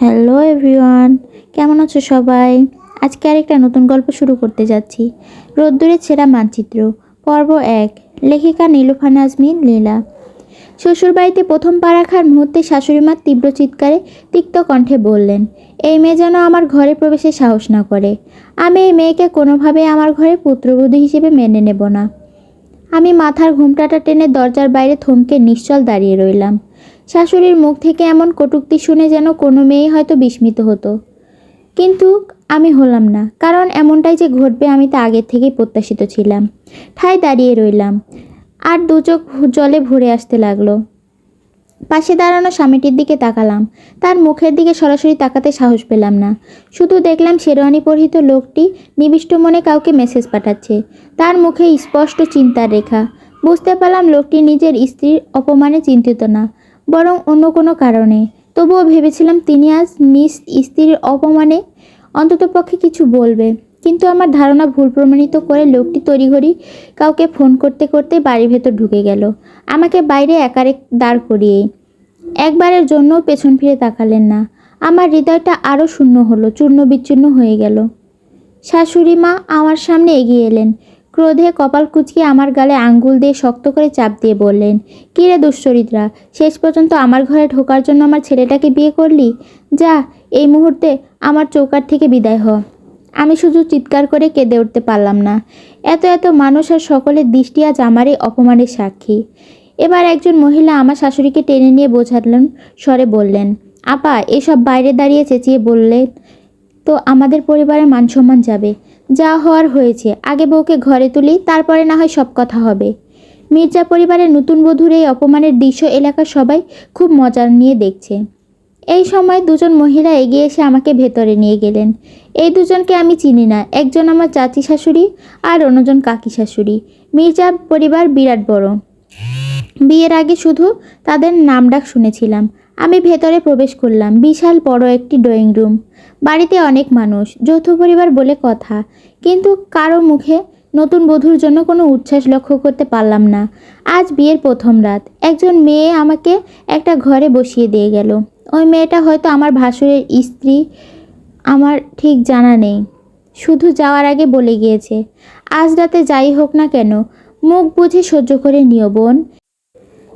Hello everyone, কেমন আছো সবাই? আজকে আরেকটা নতুন গল্প শুরু করতে যাচ্ছি। রোদ্দুরের ছেঁড়া মানচিত্র, পর্ব এক, লেখিকা নীলুফা নাজমিন লীলা। শ্বশুরবাড়িতে প্রথম পা রাখার মুহূর্তে শাশুড়িমার তীব্র চিৎকারে তিক্ত কণ্ঠে বললেন, এই মেয়ে যেন আমার ঘরে প্রবেশের সাহস না করে। আমি এই মেয়েকে কোনোভাবে আমার ঘরে পুত্রবধূ হিসেবে মেনে নেব না। আমি মাথার ঘুমটাটা টেনে দরজার বাইরে থমকে নিশ্চল দাঁড়িয়ে রইলাম। শাশুড়ির মুখ থেকে এমন কটূক্তি শুনে যেন কোনো মেয়ে হয়তো বিস্মিত হতো। কিন্তু আমি হলাম না, কারণ এমনটাই যে ঘটবে আমি তা আগের থেকেই প্রত্যাশিত ছিলাম। ঠাই দাঁড়িয়ে রইলাম, আর দু চোখ জলে ভরে আসতে লাগল। পাশে দাঁড়ানো স্বামীটির দিকে তাকালাম, তার মুখের দিকে সরাসরি তাকাতে সাহস পেলাম না। শুধু দেখলাম শেরওয়ানি পরিহিত লোকটি নিবিষ্ট মনে কাউকে মেসেজ পাঠাচ্ছে, তার মুখে স্পষ্ট চিন্তার রেখা। বুঝতে পারলাম লোকটি নিজের স্ত্রীর অপমানে চিন্তিত না বরং অন্য কোনো কারণে। তবুও ভেবেছিলাম তিনি আজ নিজ স্ত্রীর অপমানে অন্ততপক্ষে কিছু বলবে। কিন্তু আমার ধারণা ভুল প্রমাণিত করে লোকটি তড়িঘড়ি কাউকে ফোন করতে করতে বাড়ির ভেতর ঢুকে গেল। আমাকে বাইরে একারে দাঁড় করিয়ে একবারের জন্য পেছন ফিরে তাকালেন না। আমার হৃদয়টা আরও শূন্য হলো, চূর্ণ বিচ্ছিন্ন হয়ে গেল। শাশুড়ি মা আমার সামনে এগিয়ে এলেন। ক্রোধে কপাল কুচকে আমার গালে আঙ্গুল দিয়ে শক্ত করে চাপ দিয়ে বললেন, কী রে দুশ্চরিত্রা, শেষ পর্যন্ত আমার ঘরে ঢোকার জন্য আমার ছেলেটাকে বিয়ে করলি? যা, এই মুহূর্তে আমার চৌকার থেকে বিদায় হ আমি শুধু চিৎকার করে কেঁদে উঠতে পারলাম না। এত এত মানুষ আর সকলের দৃষ্টি আজ আমারই অপমানের সাক্ষী। এবার একজন মহিলা আমার শাশুড়িকে টেনে নিয়ে বোঝালেন, স্বরে বললেন, আপা, এসব বাইরে দাঁড়িয়ে চেঁচিয়ে বললে তো আমাদের পরিবারের মান সম্মান যাবে। যা হওয়ার হয়েছে, আগে বউকে ঘরে তুলি, তারপরে না হয় সব কথা হবে। মির্জা পরিবারের নতুন বধূর এই অপমানের দৃশ্য এলাকার সবাই খুব মজা নিয়ে দেখছে। এই সময় দুজন মহিলা এগিয়ে এসে আমাকে ভেতরে নিয়ে গেলেন। এই দুজনকে আমি চিনি না, একজন আমার চাচি শাশুড়ি আর অন্যজন কাকি শাশুড়ি। মির্জা পরিবার বিরাট বড়। বিয়ের আগে শুধু তাদের নাম ডাক শুনেছিলাম। আমি ভেতরে প্রবেশ করলাম, বিশাল বড় একটি ড্রয়িং রুম। বাড়িতে অনেক মানুষ, যৌথ পরিবার বলে কথা, কিন্তু কারও মুখে নতুন বধূর জন্য কোনো উচ্ছ্বাস লক্ষ্য করতে পারলাম না। আজ বিয়ের প্রথম রাত, একজন মেয়ে আমাকে একটা ঘরে বসিয়ে দিয়ে গেল। ওই মেয়েটা হয়তো আমার ভাসুরের স্ত্রী, আমার ঠিক জানা নেই। শুধু যাওয়ার আগে বলে গিয়েছে, আজ রাতে যাই হোক না কেন, মুখ বুঝে সহ্য করে নিও বোন।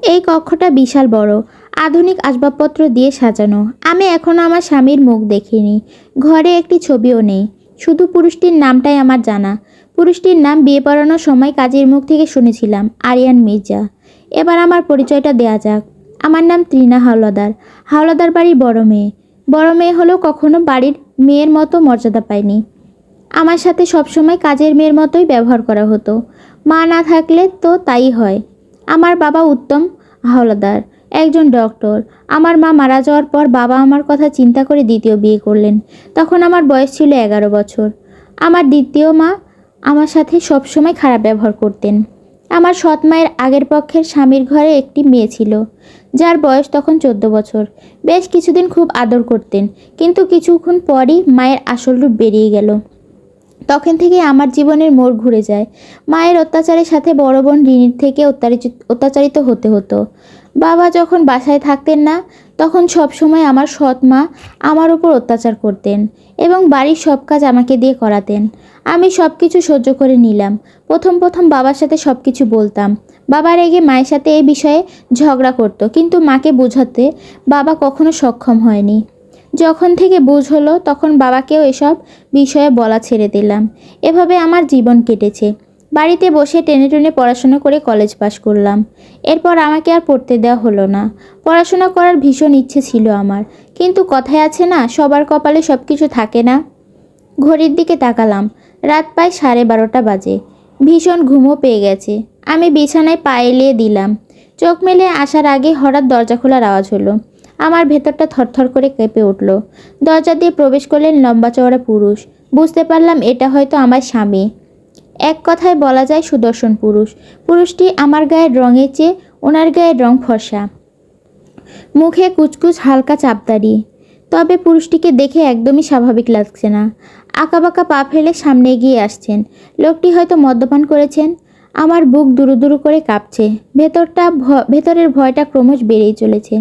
এই কক্ষটা বিশাল বড়। আধুনিক আসবাবপত্র দিয়ে সাজানো। আমি এখনও আমার স্বামীর মুখ দেখিনি। ঘরে একটি ছবিও নেই। শুধু পুরুষটির নামটাই আমার জানা। পুরুষটির নাম বিয়ে পড়ানোর সময় কাজের মুখ থেকে শুনেছিলাম, আরিয়ান মির্জা। এবার আমার পরিচয়টা দেয়া যাক। আমার নাম ত্রিনা হাওলাদার। হাওলাদার বাড়ির বড় মেয়ে। বড় মেয়ে হলেও কখনো বাড়ির মেয়ের মতো মর্যাদা পায়নি আমার সাথে সবসময় কাজের মেয়ের মতোই ব্যবহার করা হতো। মা না থাকলে তো তাই হয়। আমার বাবা উত্তম হাওলাদার, একজন ডক্টর। আমার মা মারা যাওয়ার পর বাবা আমার কথা চিন্তা করে দ্বিতীয় বিয়ে করলেন। তখন আমার বয়স ছিল এগারো বছর। আমার দ্বিতীয় মা আমার সাথে সবসময় খারাপ ব্যবহার করতেন। আমার সৎ মায়ের আগের পক্ষের স্বামীর ঘরে একটি মেয়ে ছিল, যার বয়স তখন চোদ্দ বছর। বেশ কিছুদিন খুব আদর করতেন, কিন্তু কিছুক্ষণ পরই মায়ের আসল রূপ বেরিয়ে গেল। তখন থেকে আমার জীবনের মোড় ঘুরে যায়। মায়ের অত্যাচারের সাথে বড় বোন রিনির থেকে অত্যাচারিত অত্যাচারিত হতে হতো। বাবা যখন বাসায় থাকতেন না, তখন সব সময় আমার সৎ মা আমার উপর অত্যাচার করতেন এবং বাড়ির সব কাজ আমাকে দিয়ে করাতেন। আমি সব কিছু সহ্য করে নিলাম। প্রথম প্রথম বাবার সাথে সব কিছু বলতাম। বাবা রেগে মায়ের সাথে এই বিষয়ে ঝগড়া করতো, কিন্তু মাকে বোঝাতে বাবা কখনো সক্ষম হয়নি। যখন থেকে বুঝ হলো, তখন বাবাকেও এসব বিষয়ে বলা ছেড়ে দিলাম। এভাবে আমার জীবন কেটেছে। বাড়িতে বসে টেনে টেনে পড়াশোনা করে কলেজ পাশ করলাম। এরপর আমাকে আর পড়তে দেওয়া হলো না। পড়াশোনা করার ভীষণ ইচ্ছে ছিল আমার। কিন্তু কথায় আছে না, সবার কপালে সব কিছু থাকে না। ঘড়ির দিকে তাকালাম। রাত প্রায় সাড়ে বারোটা বাজে। ভীষণ ঘুমও পেয়ে গেছে। আমি বিছানায় পা এলিয়ে দিলাম। চোখ মেলে আসার আগে হঠাৎ দরজা খোলার আওয়াজ হলো। আমার ভেতরটা থরথর করে কেঁপে উঠল। দরজা দিয়ে প্রবেশ করলেন লম্বা চওড়া পুরুষ। বুঝতে পারলাম এটা হয়তো আমার স্বামী। এক কথায় বলা যায় সুদর্শন পুরুষ। পুরুষটি আমার গায়ের রঙের চেয়ে ওনার গায়ের রং ফর্সা। মুখে কুচকুচ হালকা চাপদারি তবে পুরুষটিকে দেখে একদমই স্বাভাবিক লাগছে না। আঁকাবাঁকা পা ফেলে সামনে এগিয়ে আসছেন। লোকটি হয়তো মদ্যপান করেছেন। আমার বুক দুরু দুরু করে কাঁপছে। ভেতরটা ভেতরের ভয়টা ক্রমশ বেড়েই চলেছে।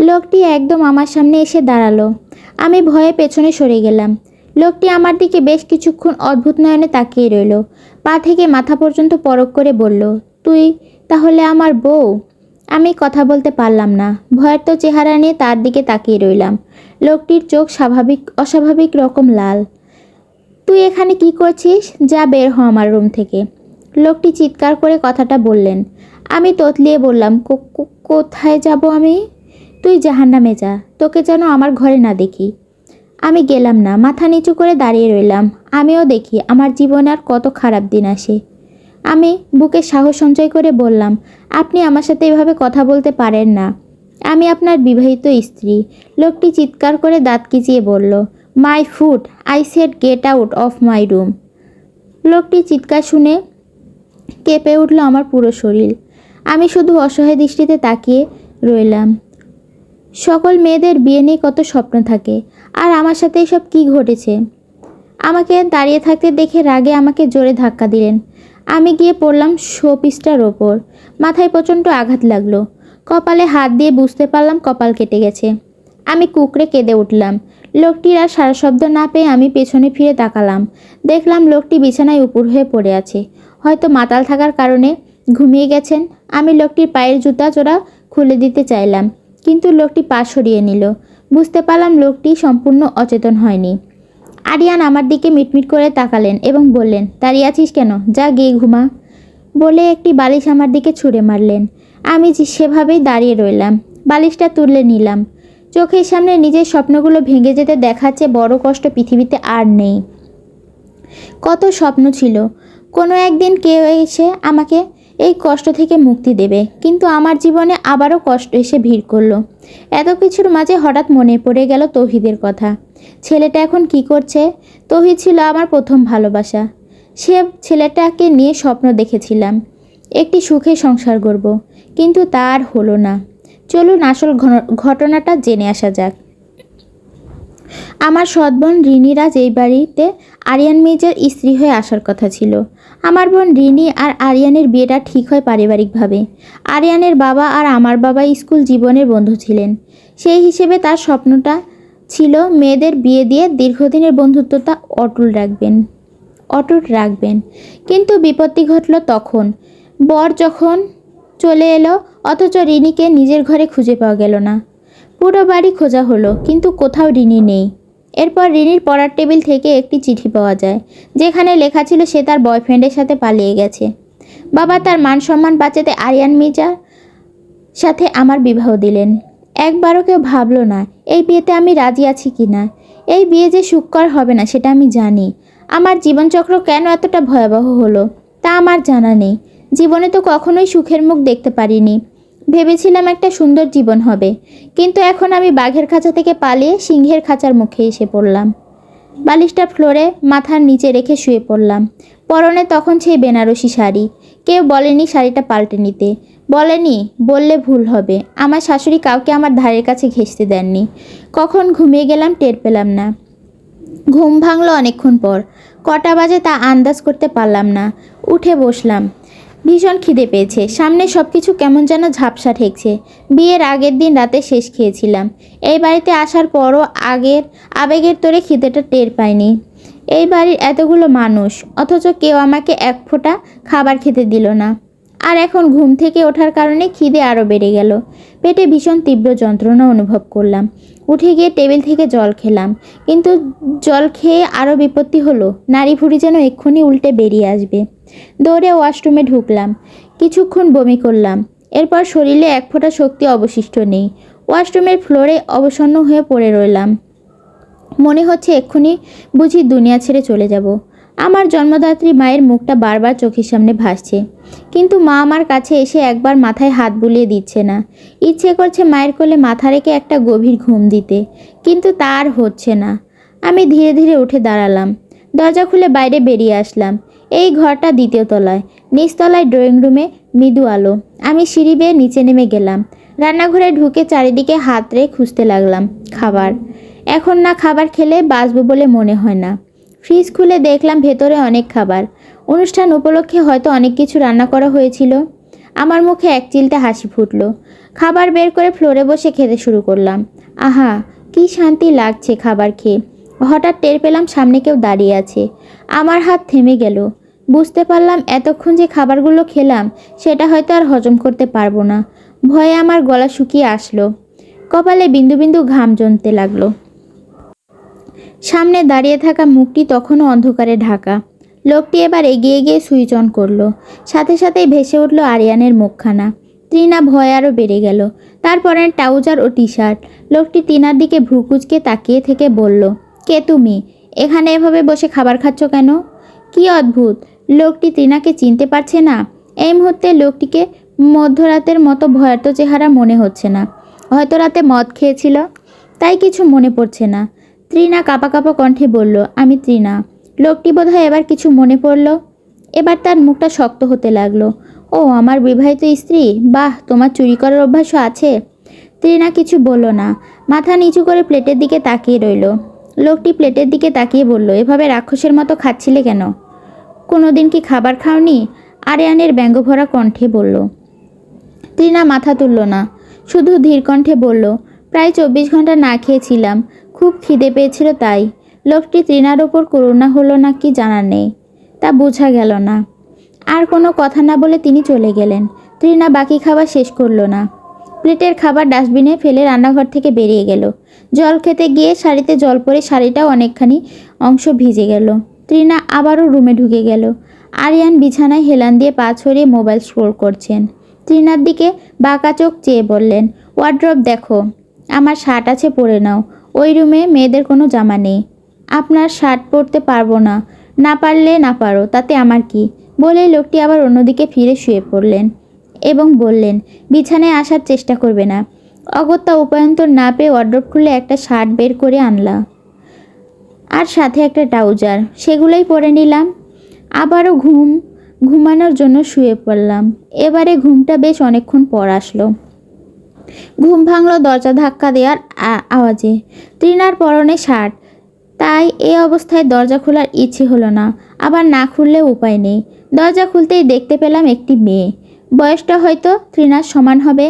লোকটি একদম আমার সামনে এসে দাঁড়াল। আমি ভয়ে পেছনে সরে গেলাম। লোকটি আমার দিকে বেশ কিছুক্ষণ অদ্ভুত নয়নে তাকিয়ে রইল। পা থেকে মাথা পর্যন্ত পরক করে বলল, তুই তাহলে আমার বউ? আমি কথা বলতে পারলাম না। ভয়ের তো চেহারা নিয়ে তার দিকে তাকিয়ে রইলাম। লোকটির চোখ স্বাভাবিক, অস্বাভাবিক রকম লাল। তুই এখানে কি করছিস? যা বের হ আমার রুম থেকে। লোকটি চিৎকার করে কথাটা বললেন। আমি তোতলিয়ে বললাম "কো- কো- কোথায় যাব আমি? তুই জাহান্নামে যা, তোকে যেন আমার ঘরে না দেখি। আমি গেলাম না, মাথা নিচু করে দাঁড়িয়ে রইলাম। আমিও দেখি আমার জীবনে আর কত খারাপ দিন আসে। আমি বুকে সাহস সঞ্চয় করে বললাম, আপনি আমার সাথে এভাবে কথা বলতে পারেন না। আমি আপনার বিবাহিত স্ত্রী। লোকটি চিৎকার করে দাঁত কিচিয়ে বলল, my food, I said get out of my room. লোকটি চিৎকার শুনে কেঁপে উঠল আমার পুরো শরীর। আমি শুধু অসহায় দৃষ্টিতে তাকিয়ে রইলাম। সকল মেয়েদের বিয়ে নিয়ে কত স্বপ্ন থাকে। আর আমার সাথে এসব কী ঘটেছে? আমাকে দাঁড়িয়ে থাকতে দেখে রাগে আমাকে জোরে ধাক্কা দিলেন। আমি গিয়ে পড়লাম শোপিসটার ওপর। মাথায় প্রচণ্ড আঘাত লাগল। কপালে হাত দিয়ে বুঝতে পারলাম কপাল কেটে গেছে। আমি কুকড়ে কেঁদে উঠলাম। লোকটির আর সারা শব্দ না পেয়ে আমি পেছনে ফিরে তাকালাম। দেখলাম লোকটি বিছানায় উপর হয়ে পড়ে আছে। হয়তো মাতাল থাকার কারণে ঘুমিয়ে গেছেন। আমি লোকটির পায়ের জুতা চোরা খুলে দিতে চাইলাম। কিন্তু লোকটি পা সরিয়ে নিল। বুঝতে পারলাম লোকটি সম্পূর্ণ অচেতন হয়নি। আরিয়ান আমার দিকে মিটমিট করে তাকালেন এবং বললেন, দাঁড়িয়ে আছিস কেন? যা গিয়ে ঘুমা। বলে একটি বালিশ আমার দিকে ছুঁড়ে মারলেন। আমি সেভাবেই দাঁড়িয়ে রইলাম, বালিশটা তুলে নিলাম। চোখের সামনে নিজের স্বপ্নগুলো ভেঙে যেতে দেখাচ্ছে বড় কষ্ট পৃথিবীতে আর নেই। কত স্বপ্ন ছিল। কোনো একদিন কেউ এসে আমাকে এই কষ্ট থেকে মুক্তি দেবে। কিন্তু আমার জীবনে আবারও কষ্ট এসে ভিড় করল। এত কিছুর মাঝে হঠাৎ মনে পড়ে গেল তৌহিদের কথা। ছেলেটা এখন কি করছে? তৌহিদ ছিল আমার প্রথম ভালোবাসা। সে ছেলেটাকে নিয়ে স্বপ্ন দেখেছিলাম। একটি সুখে সংসার করব কিন্তু তার হলো না। চলুন আসল ঘটনাটা জেনে আসা যাক। আমার সৎ বোন এই বাড়িতে আরিয়ান মির্জার স্ত্রী হয়ে আসার কথা ছিল। আমার বোন রিনি আর আরিয়ানের বিয়েটা ঠিক হয় পারিবারিকভাবে। আরিয়ানের বাবা আর আমার বাবা স্কুল জীবনের বন্ধু ছিলেন। সেই হিসেবে তার স্বপ্নটা ছিল মেয়েদের বিয়ে দিয়ে দীর্ঘদিনের বন্ধুত্বটা অটুল রাখবেন অটুট রাখবেন। কিন্তু বিপত্তি ঘটল তখন। বর যখন চলে এলো, অথচ রিনিকে নিজের ঘরে খুঁজে পাওয়া গেল না। পুরো বাড়ি খোঁজা হলো, কিন্তু কোথাও রিনি নেই। এরপর রিনির পড়ার টেবিল থেকে একটি চিঠি পাওয়া যায়, যেখানে লেখা ছিল সে তার বয়ফ্রেন্ডের সাথে পালিয়ে গেছে। বাবা তার মান সম্মান বাঁচাতে আরিয়ান মির্জার সাথে আমার বিবাহ দিলেন। একবারও কেউ ভাবলো না, এই বিয়েতে আমি রাজি আছি কি না? এই বিয়ে যে সুখকর হবে না, সেটা আমি জানি। আমার জীবনচক্র কেন এতটা ভয়াবহ হলো, তা আমার জানা নেই। জীবনে তো কখনোই সুখের মুখ দেখতে পারিনি। ভেবেছিলাম একটা সুন্দর জীবন হবে। কিন্তু এখন আমি বাঘের খাঁচা থেকে পালিয়ে সিংহের খাঁচার মুখে এসে পড়লাম। বালিশটা ফ্লোরে মাথার নিচে রেখে শুয়ে পড়লাম। পরনে তখন সেই বেনারসি শাড়ি। কেউ বলেনি শাড়িটা পাল্টে নিতে। বলেনি, বললে ভুল হবে। আমার শাশুড়ি কাউকে আমার ধারের কাছে ঘেঁষতে দেননি। কখন ঘুমিয়ে গেলাম টের পেলাম না। ঘুম ভাঙলো অনেকক্ষণ পর। কটা বাজে তা আন্দাজ করতে পারলাম না। উঠে বসলাম। ভীষণ খিদে পেয়েছে। সামনে সব কিছু কেমন যেন ঝাপসা ঠেকছে। বিয়ের আগের দিন রাতে শেষ খেয়েছিলাম। এই বাড়িতে আসার পরও আগের আবেগের তোরে খিদেটা টের পায়নি এই বাড়ির এতগুলো মানুষ, অথচ কেউ আমাকে এক ফোঁটা খাবার খেতে দিল না। আর এখন ঘুম থেকে ওঠার কারণে খিদে আরও বেড়ে গেল। পেটে ভীষণ তীব্র যন্ত্রণা অনুভব করলাম। উঠে গিয়ে টেবিল থেকে জল খেলাম। কিন্তু জল খেয়ে আরও বিপত্তি হলো। নারী ভুড়ি যেন এক্ষুনি উল্টে বেরিয়ে আসবে। দৌড়ে ওয়াশরুমে ঢুকলাম। কিছুক্ষণ বমি করলাম। এরপর শরীরে এক ফোঁটা শক্তি অবশিষ্ট নেই। ওয়াশরুমের ফ্লোরে অবসন্ন হয়ে পড়ে রইলাম। মনে হচ্ছে এক্ষুনি বুঝি দুনিয়া ছেড়ে চলে যাব। আমার জন্মদাত্রী মায়ের মুখটা বারবার চোখের সামনে ভাসছে। কিন্তু মা আমার কাছে এসে একবার মাথায় হাত বুলিয়ে দিচ্ছে না। ইচ্ছে করছে মায়ের কোলে মাথা রেখে একটা গভীর ঘুম দিতে, কিন্তু তার হচ্ছে না। আমি ধীরে ধীরে উঠে দাঁড়ালাম। দরজা খুলে বাইরে বেরিয়ে আসলাম। এই ঘরটা দ্বিতীয় তলায়। নিচতলায় ড্রয়িং রুমে মৃদু আলো। আমি সিঁড়ি বেয়ে নিচে নেমে গেলাম। রান্নাঘরে ঢুকে চারিদিকে হাত রেখে খুঁজতে লাগলাম। খাবার। এখন না খাবার খেলে বাঁচবো বলে মনে হয় না। ফ্রিজ খুলে দেখলাম ভেতরে অনেক খাবার। অনুষ্ঠান উপলক্ষে হয়তো অনেক কিছু রান্না করা হয়েছিল। আমার মুখে এক চিলতে হাসি ফুটলো। খাবার বের করে ফ্লোরে বসে খেতে শুরু করলাম। আহা, কি শান্তি লাগছে খাবার খেয়ে। হঠাৎ টের পেলাম সামনে কেউ দাঁড়িয়ে আছে। আমার হাত থেমে গেল। বুঝতে পারলাম এতক্ষণ যে খাবারগুলো খেলাম, সেটা হয়তো আর হজম করতে পারব না। ভয়ে আমার গলা শুকিয়ে আসলো। কপালে বিন্দু বিন্দু ঘাম জমতে লাগল। সামনে দাঁড়িয়ে থাকা মুখটি তখনও অন্ধকারে ঢাকা। লোকটি এবার এগিয়ে গিয়ে সুইচ অন করল। সাথে সাথেই ভেসে উঠল আরিয়ানের মুখখানা। ত্রিনা ভয় আরও বেড়ে গেল। তারপরে ট্রাউজার ও টি শার্ট লোকটি তিনার দিকে ভ্রুকুচকে তাকিয়ে থেকে বলল, কে তুমি? এখানে এভাবে বসে খাবার খাচ্ছ কেন? কি অদ্ভুত! লোকটি ত্রিনাকে চিনতে পারছে না। এই মুহূর্তে লোকটিকে মধ্যরাতের মতো ভয়ার্ত চেহারা মনে হচ্ছে না। হয়তো রাতে মদ খেয়েছিল। তাই কিছু মনে পড়ছে না। ত্রিনা কাপা কাপা কণ্ঠে বলল, আমি ত্রিনা। লোকটি বোধহয় এবার কিছু মনে পড়ল? এবার তার মুখটা শক্ত হতে লাগল। ও, আমার বিবাহিত স্ত্রী? বাহ, তোমার চুরি করার অভ্যাসও আছে? ত্রিনা কিছু বলল না। মাথা নিচু করে প্লেটের দিকে তাকিয়ে রইল। লোকটি প্লেটের দিকে তাকিয়ে বলল, এভাবে রাক্ষসের মতো খাচ্ছিলে কেন? কোনো দিন কি খাবার খাওনি? আরিয়ানের ব্যঙ্গভরা কণ্ঠে বলল। ত্রিনা মাথা তুলল না। শুধু ধীর কণ্ঠে বলল, প্রায় চব্বিশ ঘণ্টা না খেয়েছিলাম। খুব খিদে পেয়েছিল তাই। লোকটি তৃণার ওপর করুণা হলো না কি জানা নেই, তা বোঝা গেল না। আর কোনো কথা না বলে তিনি চলে গেলেন। ত্রিনা বাকি খাবার শেষ করল না। প্লেটের খাবার ডাস্টবিনে ফেলে রান্নাঘর থেকে বেরিয়ে গেল। জল খেতে গিয়ে শাড়িতে জল পরে শাড়িটাও অনেকখানি অংশ ভিজে গেল। ত্রিনা আবারও রুমে ঢুকে গেল। আরিয়ান বিছানায় হেলান দিয়ে পা ছড়িয়ে মোবাইল স্ক্রোল করছেন। ত্রিনার দিকে বাঁকা চোখ চেয়ে বললেন, ওয়ার্ড্রপ দেখো। আমার শার্ট আছে, পরে নাও। ওই রুমে মেয়েদের কোনো জামা নেই। আপনার শার্ট পরতে পারব না। না পারলে না পারো, তাতে আমার কি? বলে লোকটি আবার অন্যদিকে ফিরে শুয়ে পড়লেন এবং বললেন, বিছানায় আসার চেষ্টা করবে না। অগত্যা উপায়ন্তর না পেয়ে ওয়ার্ড্রপ খুলে একটা শার্ট বের করে আনলা। আর সাথে একটা ট্রাউজার। সেগুলোই পরে নিলাম। আবারও ঘুম, ঘুমানোর জন্য শুয়ে পড়লাম। এবারে ঘুমটা বেশ অনেকক্ষণ পর আসলো। ঘুম ভাঙলো, দরজা ধাক্কা দেওয়ার আওয়াজে। ত্রিনার পরনে শার্ট। তাই এই অবস্থায় দরজা খোলার ইচ্ছে হলো না। আবার না খুললে উপায় নেই। দরজা খুলতেই দেখতে পেলাম একটি মেয়ে। বয়সটা হয়তো ত্রিনার সমান হবে।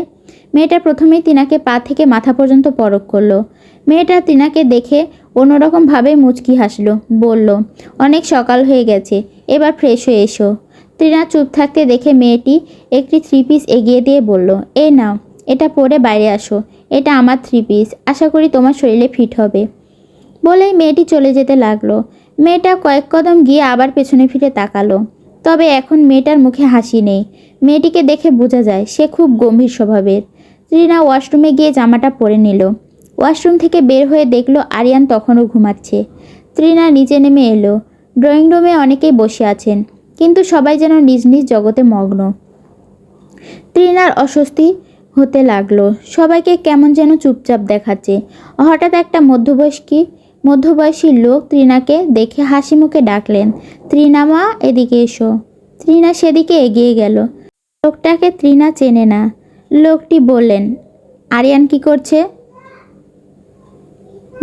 মেয়েটা প্রথমেই তিনাকে পা থেকে মাথা পর্যন্ত পরক করল। মেয়েটা তিনাকে দেখে অন্যরকমভাবে মুচকি হাসলো। বলল, অনেক সকাল হয়ে গেছে, এবার ফ্রেশ হয়ে এসো। ত্রিনা চুপ থাকতে দেখে মেয়েটি একটি থ্রি পিস এগিয়ে দিয়ে বলল এ নাও। এটা পরে বাইরে আসো। এটা আমার থ্রি পিস আশা করি তোমার শরীরে ফিট হবে। বলেই মেয়েটি চলে যেতে লাগল। মেয়েটা কয়েক কদম গিয়ে আবার পেছনে ফিরে তাকালো। তবে এখন মেয়েটার মুখে হাসি নেই। মেয়েটিকে দেখে বোঝা যায়, সে খুব গম্ভীর স্বভাবের। ত্রিনা ওয়াশরুমে গিয়ে জামাটা পরে নিল। ওয়াশরুম থেকে বের হয়ে দেখল আরিয়ান তখনও ঘুমাচ্ছে। ত্রিনা নিচে নেমে এলো। ড্রয়িং রুমে অনেকেই বসে আছেন, কিন্তু সবাই যেন নিজ নিজ জগতে মগ্ন। ত্রিনার অস্বস্তি হতে লাগল। সবাইকে কেমন যেন চুপচাপ দেখাচ্ছে। হঠাৎ একটা মধ্যবয়স্কী, মধ্যবয়সী লোক ত্রিনাকে দেখে হাসি মুখে ডাকলেন, ত্রিনা মা, এদিকে এসো। ত্রিনা সেদিকে এগিয়ে গেল। লোকটাকে ত্রিনা চেনে না। লোকটি বললেন, আরিয়ান কি করছে?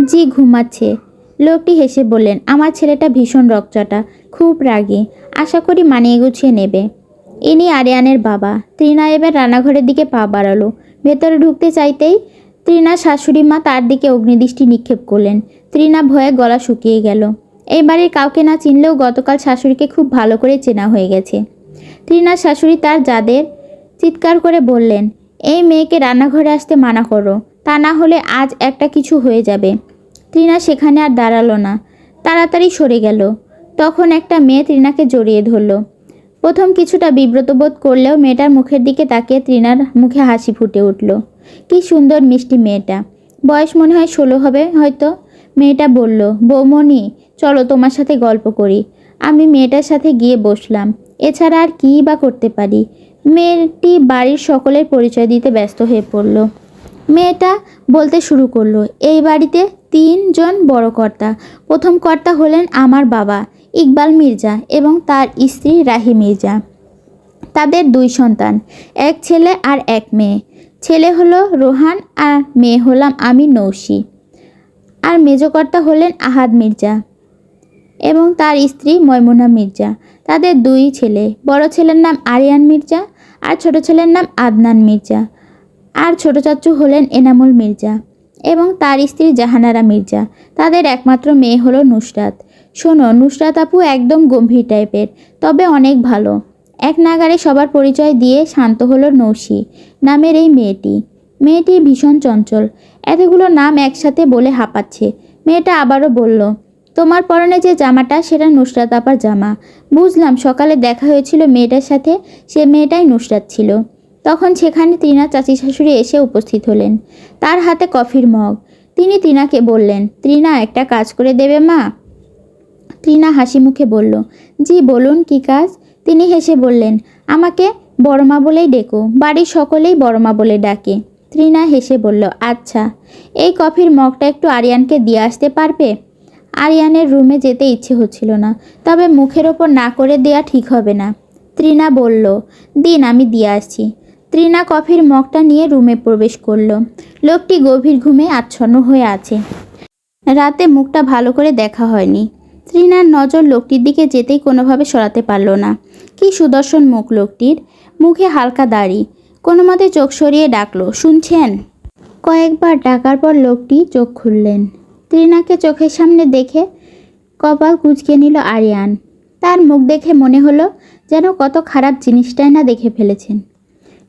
জি, ঘুমাচ্ছে। লোকটি হেসে বললেন, আমার ছেলেটা ভীষণ রকচটা, খুব রাগী। আশা করি মানিয়ে গুছিয়ে নেবে। ইনি আরিয়ানের বাবা। ত্রিনা এবার রান্নাঘরের দিকে পা বাড়ালো। ভেতরে ঢুকতে চাইতেই ত্রিনার শাশুড়ি মা তার দিকে অগ্নিদৃষ্টি নিক্ষেপ করলেন। ত্রিনা ভয়ে গলা শুকিয়ে গেল। এই বাড়ির কাউকে না চিনলেও গতকাল শাশুড়িকে খুব ভালো করে চেনা হয়ে গেছে। ত্রিনার শাশুড়ি তার যাদের চিৎকার করে বললেন, এই মেয়েকে রান্নাঘরে আসতে মানা করো। তা না হলে আজ একটা কিছু হয়ে যাবে। ত্রিনা সেখানে আর দাঁড়াল না। তাড়াতাড়ি সরে গেল। তখন একটা মেয়ে ত্রিনাকে জড়িয়ে ধরলো। প্রথম কিছুটা বিব্রত বোধ করলেও মেয়েটার মুখের দিকে তাকিয়ে ত্রিনার মুখে হাসি ফুটে উঠল। কি সুন্দর মিষ্টি মেয়েটা। বয়স মনে হয় ষোলো হবে, হয়তো। মেয়েটা বলল, বৌমণি, চলো তোমার সাথে গল্প করি। আমি মেয়েটার সাথে গিয়ে বসলাম। এছাড়া আর কী বা করতে পারি? মেয়েটি বাড়ির সকলের পরিচয় দিতে ব্যস্ত হয়ে পড়ল। মেয়েটা বলতে শুরু করল, এই বাড়িতে তিনজন বড় কর্তা। প্রথম কর্তা হলেন আমার বাবা। ইকবাল মির্জা এবং তার স্ত্রী রাহি মির্জা। তাদের দুই সন্তান, এক ছেলে আর এক মেয়ে। ছেলে হলো রোহান আর মেয়ে হলাম আমি নৌশি। আর মেজকর্তা হলেন আহাদ মির্জা এবং তার স্ত্রী ময়মুনা মির্জা। তাদের দুই ছেলে, বড় ছেলের নাম আরিয়ান মির্জা আর ছোট ছেলের নাম আদনান মির্জা। আর ছোট চাচু হলেন এনামুল মির্জা এবং তার স্ত্রী জাহানারা মির্জা। তাদের একমাত্র মেয়ে হলো নুসরাত। শোনো, নুসরাত আপু একদম গম্ভীর টাইপের, তবে অনেক ভালো। এক নাগারে সবার পরিচয় দিয়ে শান্ত হলো নৌশি, নামের এই মেয়েটি। মেয়েটি ভীষণ চঞ্চল, এতগুলো নাম একসাথে বলে হাঁপাচ্ছে। মেয়েটা আবারও বলল, তোমার পরনে যে জামাটা, সেটা নুসরাত আপার জামা। বুঝলাম, সকালে দেখা হয়েছিল মেয়েটার সাথে, সে মেয়েটাই নুসরাত ছিল। তখন সেখানে ত্রিনা চাচি শাশুড়ি এসে উপস্থিত হলেন। তার হাতে কফির মগ। তিনি ত্রিনাকে বললেন, ত্রিনা, একটা কাজ করে দেবে মা? ত্রিনা হাসি মুখে বলল, জি, বলুন কি কাজ? তিনি হেসে বললেন, আমাকে বড়মা বলেই ডেকো, বাড়ির সকলেই বড়মা বলে ডাকে। ত্রিনা হেসে বলল আচ্ছা এই কফির মগটা একটু আরিয়ানকে দিয়ে আসতে পারবে? আরিয়ানের রুমে যেতে ইচ্ছে হচ্ছিল না, তবে মুখের ওপর না করে দেয়া ঠিক হবে না। ত্রিনা বলল, দিন, আমি দিয়ে আসছি। ত্রিনা কফির মগটা নিয়ে রুমে প্রবেশ করল। লোকটি গভীর ঘুমে আচ্ছন্ন হয়ে আছে। রাতে মুখটা ভালো করে দেখা হয়নি। ত্রিনার নজর লোকটির দিকে যেতেই কোনোভাবে সরাতে পারল না। কি সুদর্শন মুখ লোকটির। মুখে হালকা দাড়ি। কোনো মতে চোখ সরিয়ে ডাকলো, শুনছেন? কয়েকবার ডাকার পর লোকটি চোখ খুললেন। ত্রিনাকে চোখের সামনে দেখে কপাল কুচকে নিল আরিয়ান। তার মুখ দেখে মনে হলো যেন কত খারাপ জিনিসটাই না দেখে ফেলেছেন।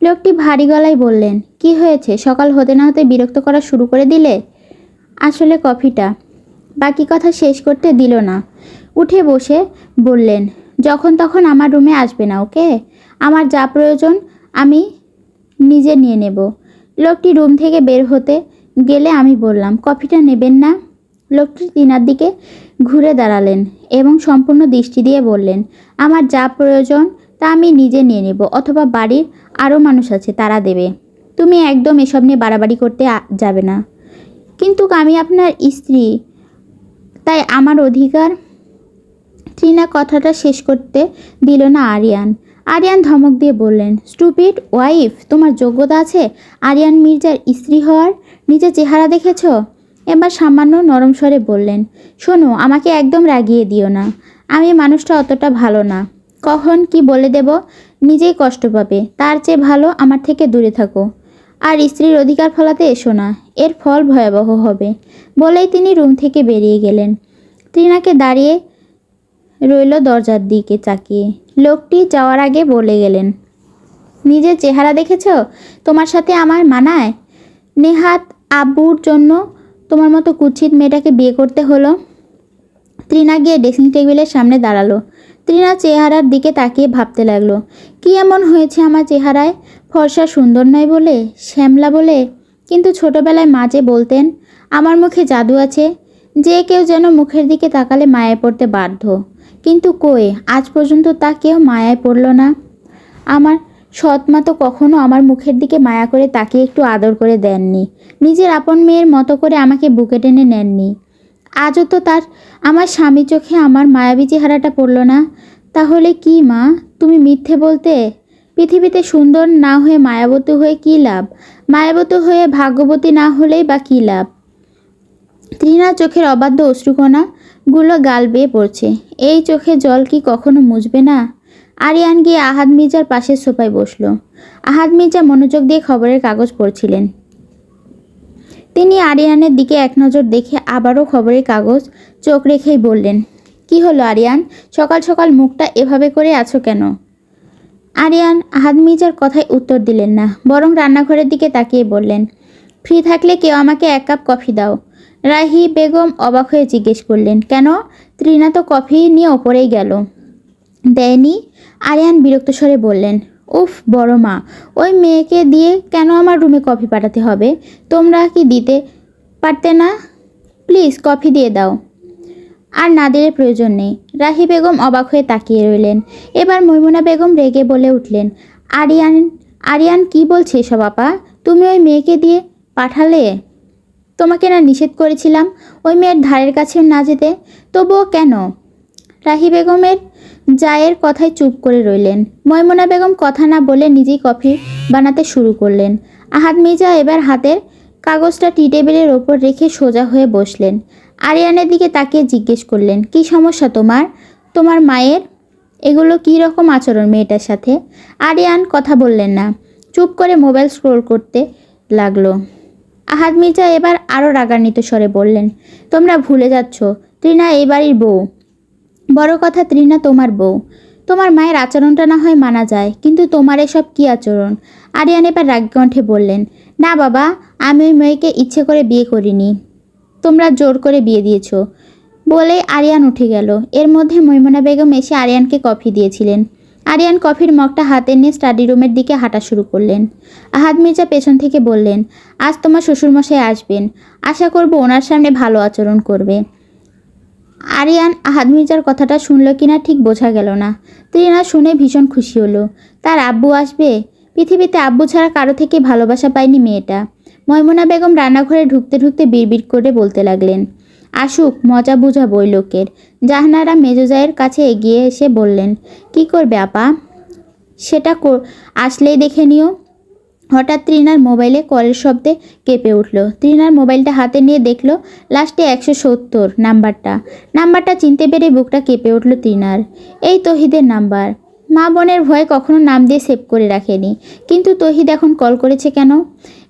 লোকটি ভারী গলায় বললেন, কি হয়েছে? সকাল হতে না হতে বিরক্ত করা শুরু করে দিলে? আসলে কফিটা। বাকি কথা শেষ করতে দিল না। উঠে বসে বললেন, যখন তখন আমার রুমে আসবে না, ওকে? আমার যা প্রয়োজন আমি নিজে নিয়ে নেব। লোকটি রুম থেকে বের হতে গেলে আমি বললাম, কফিটা নেবেন না? লোকটি তিনার দিকে ঘুরে দাঁড়ালেন এবং সম্পূর্ণ দৃষ্টি দিয়ে বললেন, আমার যা প্রয়োজন তা আমি নিজে নিয়ে নেব, অথবা বাড়ির আরও মানুষ আছে, তারা দেবে। তুমি একদম এসব নিয়ে বাড়াবাড়ি করতে যাবে না। কিন্তু আমি আপনার স্ত্রী তাই আমার অধিকার। ট্রিনা কথাটা শেষ করতে দিল না আরিয়ান। আরিয়ান ধমক দিয়ে বললেন, স্টুপিড ওয়াইফ, তোমার যোগ্যতা আছে? আরিয়ান মির্জার স্ত্রী হওয়ার? নিজের চেহারা দেখেছ? এবার সামান্য নরম স্বরে বললেন, শোনো, আমাকে একদম রাগিয়ে দিও না। আমি মানুষটা অতটা ভালো না। কখন কি বলে দেব? নিজেই কষ্ট পাবে। তার চেয়ে ভালো আমার থেকে দূরে থাকো। আর স্ত্রীর অধিকার ফলাতে এসো না, এর ফল ভয়াবহ হবে, বলেই তিনি রুম থেকে বেরিয়ে গেলেন। ত্রিনাকে দাঁড়িয়ে রইল দরজার দিকে চাকিয়ে। লোকটি যাওয়ার আগে বলে গেলেন, নিজের চেহারা দেখেছ? তোমার সাথে আমার মানায়? নেহাত আব্বুর জন্য তোমার মতো কুৎসিত মেয়েটাকে বিয়ে করতে হলো? ত্রিনা গিয়ে ড্রেসিং টেবিলের সামনে দাঁড়াল। ত্রিনা চেহারার দিকে তাকিয়ে ভাবতে লাগল, কি এমন হয়েছে আমার চেহারায়? ফর্সা সুন্দর নয় বলে, শ্যামলা বলে, কিন্তু ছোটবেলায় মা যে বলতেন, আমার মুখে জাদু আছে, যে কেউ যেন মুখের দিকে তাকালে মায়ায় পড়তে বাধ্য। কিন্তু কই, আজ পর্যন্ত তা কেউ মায়ায় পড়ল না? আমার সৎ মা তো কখনো আমার মুখের দিকে মায়া করে তাকে একটু আদর করে দেননি। নিজের আপন মেয়ের মতো করে আমাকে বুকে টেনে নেননি। আজও তো তার, আমার স্বামী চোখে আমার মায়াবী চেহারাটা পড়ল না। তাহলে কি মা? তুমি মিথ্যে বলতে পৃথিবীতে সুন্দর না হয়ে মায়াবতী হয়ে কী লাভ? মায়াবতী হয়ে ভাগ্যবতী না হলেই বা কী লাভ? ত্রিনার চোখের অবাধ্য অশ্রুকণা গুলো গাল বেয়ে পড়ছে। এই চোখে জল কি কখনো মুছবে না? আরিয়ান গিয়ে আহাদ মির্জার পাশের সোফায় বসল। আহাদ মির্জা মনোযোগ দিয়ে খবরের কাগজ পড়ছিলেন। তিনি আরিয়ানের দিকে এক নজর দেখে আবারও খবরের কাগজ চোখ রেখেই বললেন, কি হলো আরিয়ান? সকাল সকাল মুখটা এভাবে করে আছো কেন? আরিয়ান আহাদ মির্জার কথায় উত্তর দিলেন না, বরং রান্নাঘরের দিকে তাকিয়ে বললেন, ফ্রি থাকলে কেউ আমাকে এক কাপ কফি দাও। রাহি বেগম অবাক হয়ে জিজ্ঞেস করলেন, কেন? ত্রিনা তো কফি নিয়ে ওপরেই গেল। দেয়নি, আরিয়ান বিরক্ত স্বরে বললেন, উফ, বড় মা, ওই মেয়েকে দিয়ে কেন আমার রুমে কফি পাঠাতে হবে? তোমরা কি দিতে পারতে না? প্লিজ কফি দিয়ে দাও। আর না দিলে প্রয়োজন নেই রাহি বেগম অবাক হয়ে তাকিয়ে রইলেন। এবার মৈমুনা বেগম রেগে বলে উঠলেন, আরিয়ান আরিয়ান কি বলছে এসব আপা? তুমি ওই মেয়েকে দিয়ে পাঠালে? তোমাকে না নিষেধ করেছিলাম ওই মেয়ের ধারের কাছে না যেতে, তবুও কেন? রাহি বেগমের জায়ের কথায় চুপ করে রইলেন। ময়মুনা বেগম কথা না বলে নিজেই কফি বানাতে শুরু করলেন। আহাদ মির্জা এবার হাতের কাগজটা টি টেবিলের ওপর রেখে সোজা হয়ে বসলেন। আরিয়ানের দিকে তাকিয়ে জিজ্ঞেস করলেন, কি সমস্যা তোমার? তোমার মায়ের? এগুলো কী রকম আচরণ মেয়েটার সাথে? আরিয়ান কথা বললেন না। চুপ করে মোবাইল স্ক্রোল করতে লাগল। আহাদ মির্জা এবার আরও রাগান্বিত স্বরে বললেন, তোমরা ভুলে যাচ্ছ, তৃণা এই বাড়ির বউ। বড় কথা, তৃণা তোমার বউ। তোমার মায়ের আচরণটা না হয় মানা যায়, কিন্তু তোমার এসব কী আচরণ? আরিয়ান এবার রাগকণ্ঠে বললেন, না বাবা, আমি ওই মেয়েকে ইচ্ছে করে বিয়ে করিনি। তোমরা জোর করে বিয়ে দিয়েছ। বলে আরিয়ান উঠে গেল। এর মধ্যে মৈমনা বেগম এসে আরিয়ানকে কফি দিয়েছিলেন। আরিয়ান কফির মগটা হাতে নিয়ে স্টাডি রুমের দিকে হাঁটা শুরু করলেন। আহাদ মির্জা পেছন থেকে বললেন, আজ তোমার শ্বশুরমশাই আসবেন। আশা করব ওনার সামনে ভালো আচরণ করবে। আরিয়ান আহাদ মির্জার কথাটা শুনল কিনা ঠিক বোঝা গেল না। তৃণা শুনে ভীষণ খুশি হলো। তার আব্বু আসবে? পৃথিবীতে আব্বু ছাড়া কারও থেকে ভালোবাসা পায়নি মেয়েটা। ময়মুনা বেগম রান্নাঘরে ঢুকতে ঢুকতে বিড়বিড় করে বলতে লাগলেন, আসুক, মজা বুঝা বই লোকের। জাহানারা মেজোজায়ের কাছে এগিয়ে এসে বললেন, কি করবে আপা? সেটা আসলেই দেখে নিও। হঠাৎ তৃণার মোবাইলে কলের শব্দে কেঁপে উঠল। তৃণার মোবাইলটা হাতে নিয়ে দেখল, লাস্টে একশো সত্তর, নাম্বারটা। নাম্বারটা চিনতে পেরে বুকটা কেঁপে উঠল তৃণার এই তহিদের নাম্বার। মা বোনের ভয়ে কখনো নাম দিয়ে সেভ করে রাখেনি। কিন্তু তহিদ এখন কল করেছে কেন?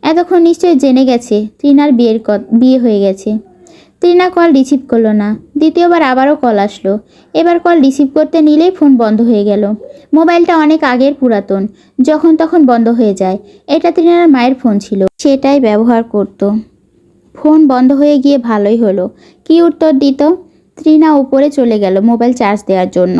এতক্ষণ নিশ্চয়ই জেনে গেছে তৃণার বিয়ের বিয়ে হয়ে গেছে। তৃণা কল রিসিভ করল না। দ্বিতীয়বার আবারও কল আসলো। এবার কল রিসিভ করতে নিলেই ফোন বন্ধ হয়ে গেল। মোবাইলটা অনেক আগের পুরাতন, যখন তখন বন্ধ হয়ে যায়। এটা তৃণার মায়ের ফোন ছিল। সেটাই ব্যবহার করত। ফোন বন্ধ হয়ে গিয়ে ভালোই হলো। কি উত্তর দিত? তৃণা উপরে চলে গেল মোবাইল চার্জ দেওয়ার জন্য।